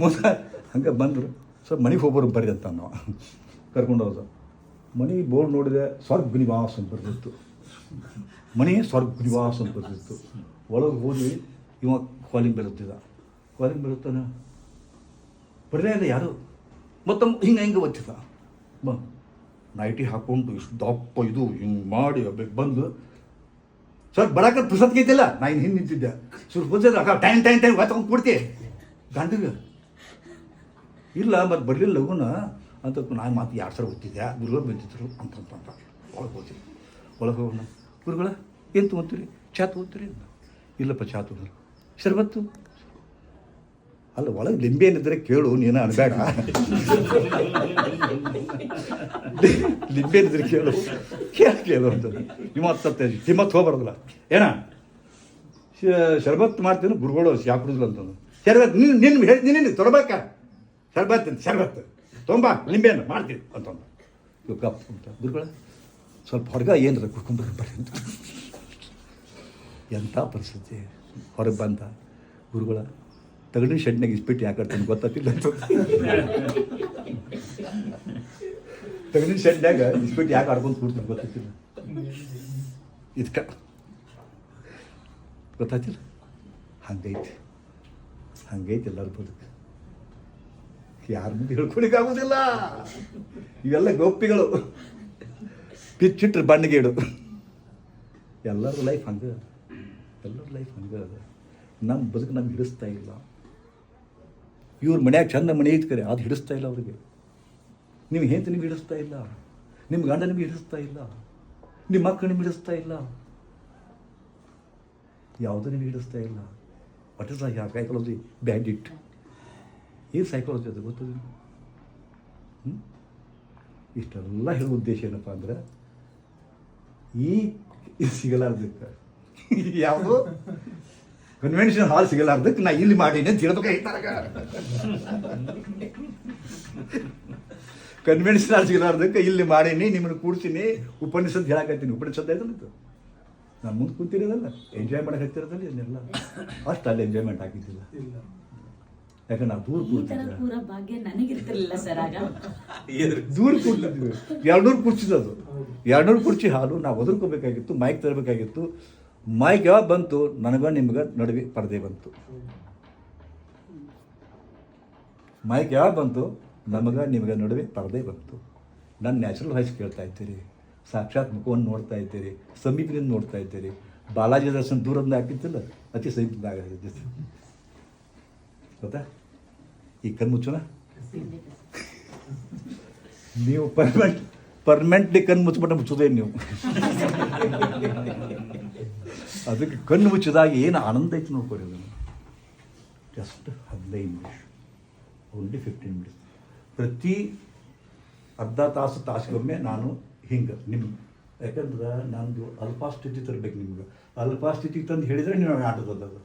ಮುಂದೆ ಹಂಗೆ ಬಂದರು, ಸರ್, ಮನೆಗೆ ಹೋಗೋರು ಬರ್ರಿ ಅಂತ ನಾವು ಕರ್ಕೊಂಡು ಹೋದ ಮನೆ ಬೋರ್ಡ್ ನೋಡಿದೆ, ಸ್ವರ್ಗ ನಿವಾಸ ಅಂತ ಬರ್ತಿತ್ತು ಮನೆ ಸ್ವರ್ಗ ನಿವಾಸ ಅಂತ ಬರ್ತಿತ್ತು ಒಳಗೆ ಹೋದ್ವಿ, ಇವ ಕಾಲಿಂಗ್ ಬೆಳುತ್ತಿದ್ದ. ಕಾಲಿಂಗ್ ಬೆಳುತ್ತಾನೆ. ಬರಲೇ ಇಲ್ಲ ಯಾರು? ಮತ್ತೆ ಹಿಂಗೆ ಹಿಂಗೆ ಒತ್ತಿದ ಬ ನೈಟಿ ಹಾಕ್ಕೊಂಡು ಇಷ್ಟು ದಪ್ಪ ಇದು ಹಿಂಗೆ ಮಾಡಿ ಬೇಕು ಬಂದು, ಸರ್, ಬರಾಕ ಪುಸ್ತಕ ಐತಿಲ್ಲ ನಾ ಇನ್ನು ಹಿಂದೆ ನಿಂತಿದ್ದೆ. ಸುರ್ ಅಕ್ಕ, ಟೈಮ್ ಟೈಮ್ ಟೈಮ್ ಹೊತ್ಕೊಂಡು ಕೊಡ್ತಿ ಗಂಡಿಗೆ ಇಲ್ಲ ಮತ್ತು ಬರಲಿಲ್ಲ ಲಗುನ ಅಂತ ನಾನು ಮಾತು ಎರಡು ಸಲ ಓದ್ತಿದ್ದೆ ಗುರುಗಳು ಬಂದಿದ್ದರು ಅಂತಂತ ಅಂತ ಅಂತ ಒಳಗೆ ಹೋಗ್ತೀನಿ ಒಳಗೆ ಹೋಗೋಣ ಗುರುಗಳ ಏನು ತೊಗೊತೀರಿ ಚಾ ತೊಗೊತೀರಿ ಅಂತ ಇಲ್ಲಪ್ಪ ಚಾ ಶರಬತ್ತು ಶರ್ಬತ್ತು ಅಲ್ಲ ಒಳಗೆ ಲಿಂಬೆ ಏನಿದ್ರೆ ಕೇಳು ನೀನು ಅನ್ಬೇಡ ಲಿಂಬೆ ಏನಿದ್ರೆ ಕೇಳು ಕೇಳ ಕೇಳು ಅಂತ ನಿಮ್ಮ ಹತ್ತತ್ತೆ ತಿಮ್ಮತ್ತು ಹೋಗ್ಬಾರ್ದಲ್ಲ ಏನ ಶರ್ಬತ್ ಮಾಡ್ತೀನಿ ಗುರುಗಳು ಯಾಕೆ ಕುಡಿದ್ರು ಅಂತಂದು ಶರ್ಬತ್ ನೀನು ನಿನ್ನ ಹೇಳಿ ನೀನು ತೊಗೊಬೇಕಾ ಶರ್ಬತ್ ಅಂತ, ಶರ್ಬತ್. ತುಂಬ ಲಿಂಬೆಯನ್ನು ಮಾಡ್ತೀನಿ ಅಂತಂದ ಇವ್ ಕಪ್ ಅಂತ. ಗುರುಗಳ, ಸ್ವಲ್ಪ ಹೊರಗ ಏನಾರ ಕುಡ್ಕೊಂಡ್ಬರ್ರಿ ಬರ್ರಿ ಅಂತ. ಎಂಥ ಪರಿಸ್ಥಿತಿ? ಹೊರಗೆ ಬಂದ. ಗುರುಗಳ ತಗಡಿನ ಶೆಡ್ನಾಗ ಇಸ್ಬಿಟ್ಟು ಯಾಕೆ ಆಡ್ತಾನೆ ಗೊತ್ತಾತಿಲ್ಲ ಅಂತ. ತಗಡಿನ ಶೆಡ್ನಾಗ ಇಸ್ಬಿಟ್ಟು ಯಾಕೆ ಆಡ್ಕೊಂಡು ಕೂಡ್ತಾನೆ ಗೊತ್ತಾತಿಲ್ಲ ಇದಕ್ಕೆ ಗೊತ್ತಾತಿಲ್ಲ ಹಂಗೈತೆ. ಹಂಗೈತೆ ಎಲ್ಲರ ಬದುಕು ಯಾರ ಮುಂದೆ ಹೇಳ್ಕೊಳಿಕ್ಕಾಗೋದಿಲ್ಲ ಇವೆಲ್ಲ ಗೋಪಿಗಳು. ಪಿಚ್ಚಿಟ್ರೆ ಬಣ್ಣಗೇಡು ಎಲ್ಲರ ಲೈಫ್ ಹಂಗೆ ಎಲ್ಲರ ಲೈಫ್ ಹಂಗೆ ನಮ್ಮ ಬದುಕು ನಮ್ಗೆ ಹಿಡಿಸ್ತಾ ಇಲ್ಲ. ಇವ್ರ ಮನ್ಯಾಗ ಚಂದ ಮನೆ ಐತ್ ಕರೆ, ಅದು ಹಿಡಿಸ್ತಾ ಇಲ್ಲ ಅವ್ರಿಗೆ. ನೀವು ಹೆಂತ ನಿಮ್ಗೆ ಹಿಡಿಸ್ತಾ ಇಲ್ಲ. ನಿಮ್ಮ ಗಂಡ ನಿಮ್ಗೆ ಹಿಡಿಸ್ತಾ ಇಲ್ಲ. ನಿಮ್ಮ ಮಕ್ಕಳು ನಿಮ್ಗೆ ಹಿಡಿಸ್ತಾ ಇಲ್ಲ. ಯಾವುದೂ ನಿಮ್ಗೆ ಹಿಡಿಸ್ತಾ ಇಲ್ಲ. ವಾಟ್ ಇಸ್ ಸೈಕಾಲಜಿ ಬ್ಯಾಂಡಿಟ್ ಏನು ಸೈಕಾಲಜಿ ಅದು ಗೊತ್ತದ ಹ್ಞೂ ಇಷ್ಟೆಲ್ಲ ಹೇಳೋ ಉದ್ದೇಶ ಏನಪ್ಪ ಅಂದ್ರೆ, ಈ ಸಿಗಲಾರ್ದಕ್ಕೆ. ಯಾವುದು? ಕನ್ವೆನ್ಷನ್ ಹಾಲ್ ಸಿಗಲಾರ್ದಕ್ಕೆ ನಾ ಇಲ್ಲಿ ಮಾಡೀನಿ ಅಂತ ಹೇಳ್ಬೇಕು ಹೇಳ್ತಾರಾಗ ಕನ್ವೆನ್ಷನ್ ಹಾಲ್ ಸಿಗಲಾರ್ದಕ್ಕೆ ಇಲ್ಲಿ ಮಾಡೀನಿ, ನಿಮ್ಮನ್ನು ಕೂಡ್ತೀನಿ ಉಪನಿಷತ್ ಹೇಳಕತ್ತೀನಿ. ಉಪನಿಷತ್ ಆಯ್ತಲ್ಲ ನಾನು ಮುಂದೆ ಕೂತಿರೋದಲ್ಲ ಎಂಜಾಯ್ ಮಾಡಕ್ಕೆ ಹತ್ತಿರೋದಲ್ಲ ಇದನ್ನೆಲ್ಲ ಅಷ್ಟು ಅಲ್ಲಿ ಎಂಜಾಯ್ಮೆಂಟ್ ಆಗಿದ್ದಿಲ್ಲ ಯಾಕಂದ್ರೆ ನಾವು ದೂರ ಈ ತರ ಕೂರ್ತಿದ್ದೆ ಪೂರ ಭಾಗ್ಯ ನನಗಿರ್ತಿರ್ಲಿಲ್ಲ ಸರ್ ಆಗ. ದೂರ ಕೂಡ್ತಿದ್ವಿ ಎರಡ್ನೂರು ಕುರ್ಚಿದದು ಎರಡ್ನೂರು ಕುರ್ಚಿ ಹಾಲು ನಾವು ಒದರ್ಕೋಬೇಕಾಗಿತ್ತು ಮೈಕ್ ತರಬೇಕಾಗಿತ್ತು. ಮೈಕ್ ಯಾವಾಗ ಬಂತು? ನನಗ ನಿಮ್ಗೆ ನಡುವೆ ಪರದೆ ಬಂತು. ಮೈಕ್ ಯಾವಾಗ ಬಂತು? ನಮಗೆ ನಿಮಗೆ ನಡುವೆ ಪರದೆ ಬಂತು. ನನ್ನ ನ್ಯಾಚುರಲ್ ವಾಯ್ಸ್ ಕೇಳ್ತಾ ಇದ್ದೀರಿ. ಸಾಕ್ಷಾತ್ ಮುಖವನ್ನು ನೋಡ್ತಾ ಇದ್ದೀರಿ. ಸಮೀಪದಿಂದ ನೋಡ್ತಾ ಇದ್ದೀರಿ. ಬಾಲಾಜಿ ದರ್ಶನ ದೂರದಿಂದ ಹಾಕಿದ್ದಿಲ್ಲ? ಅತಿ ಸಮೀಪದಿಂದ ಗೊತ್ತಾ? ಈ ಕಣ್ಮುಚ್ಚೋಣ ನೀವು ಪರ್ಮನೆಂಟ್ ಪರ್ಮನೆಂಟ್ಲಿ ಕಣ್ಣು ಮುಚ್ಚಿಬಿಟ್ಟು ಮುಚ್ಚೋದೇನು ನೀವು? ಅದಕ್ಕೆ ಕಣ್ಣು ಮುಚ್ಚಿದಾಗ ಏನು ಆನಂದ ಐತೆ ನೋಡ್ಕೊರಿ ಅದನ್ನು. ಜಸ್ಟ್ ಹದಿನೈದು ನಿಮಿಷ. ಓನ್ಲಿ ಫಿಫ್ಟೀನ್ ಮಿನಿಟ್ಸ್ ಪ್ರತಿ ಅರ್ಧ ತಾಸು ತಾಸಿಗೊಮ್ಮೆ ನಾನು ಹಿಂಗೆ ನಿಮ್ಮ ಯಾಕಂದ್ರೆ ನಂದು ಅಲ್ಪಾಸ್ಥಿತಿ ತರಬೇಕು ನಿಮ್ಗೆ. ಅಲ್ಪಾಸ್ಥಿತಿ ತಂದು ಹೇಳಿದರೆ ನೀವು ಆಟದ ಅದು.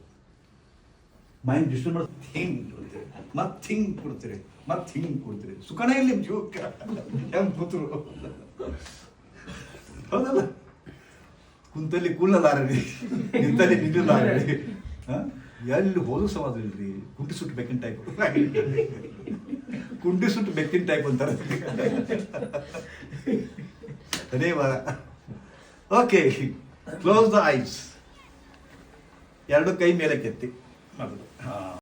ಮೈಂಡ್ ಡಿಸ್ಟರ್ಬ್ ಮಾಡಿ ಹಿಂಗೆ ಕೊಡ್ತೀರಿ ಮತ್ತೆ ಹಿಂಗೆ ಕೊಡ್ತೀರಿ, ಮತ್ತೆ ಹಿಂಗೆ ಕೊಡ್ತೀರಿ. ಸುಖನೇ ಇಲ್ಲಿ ಜೀವಕ್ಕೆ ಹೆಂಗೆ ಕೂತರು? ಹೌದಲ್ಲ? ಕುಂತಲ್ಲಿ ಕೂಲಾರಿ ನಿಂತಲ್ಲಿ ನಿಂತಲಾರಿ ಹಾಂ? ಎಲ್ಲಿ ಹೋದ್ರು ಸವಾದ ಇಲ್ರಿ. ಕುಂಟಿ ಸುಟ್ಟು ಬೆಕ್ಕಿನ ಟೈಪ್ ಕುಂಟಿ ಸುಟ್ಟು ಬೆಕ್ಕಿನ ಟೈಪ್ ಅಂತಾರೆ. ಅದೇ ಓಕೆ ಕ್ಲೋಸ್ ದ ಐಸ್ ಎರಡು ಕೈ ಮೇಲೆ まあ、